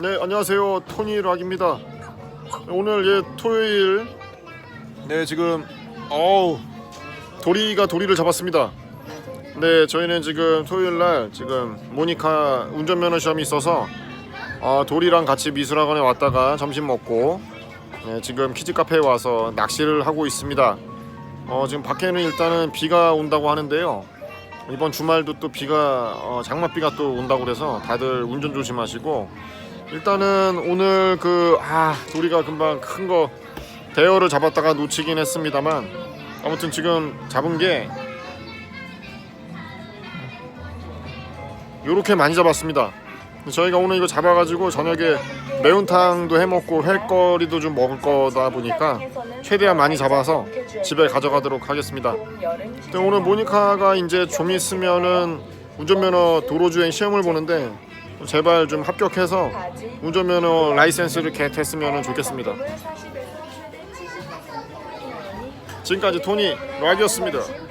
네 안녕하세요 토니 락입니다. 오늘 예 토요일 네 지금 어우 도리가 도리를 잡았습니다. 네 저희는 지금 토요일 날 지금 모니카 운전면허 시험이 있어서 어, 도리랑 같이 미술학원에 왔다가 점심 먹고 네, 지금 키즈 카페에 와서 낚시를 하고 있습니다. 어, 지금 밖에는 일단은 비가 온다고 하는데요. 이번 주말도 또 비가 어, 장맛비가 또 온다고 그래서 다들 운전 조심하시고 일단은 오늘 그아 도리가 금방 큰 거 대어를 잡았다가 놓치긴 했습니다만 아무튼 지금 잡은 게 요렇게 많이 잡았습니다. 저희가 오늘 이거 잡아가지고 저녁에 매운탕도 해먹고 회거리도 좀 먹을 거다 보니까 최대한 많이 잡아서 집에 가져가도록 하겠습니다. 오늘 모니카가 이제 좀 있으면은 운전면허 도로주행 시험을 보는데 제발 좀 합격해서 운전면허 라이센스를 개했으면 좋겠습니다. 지금까지 토니 락이었습니다.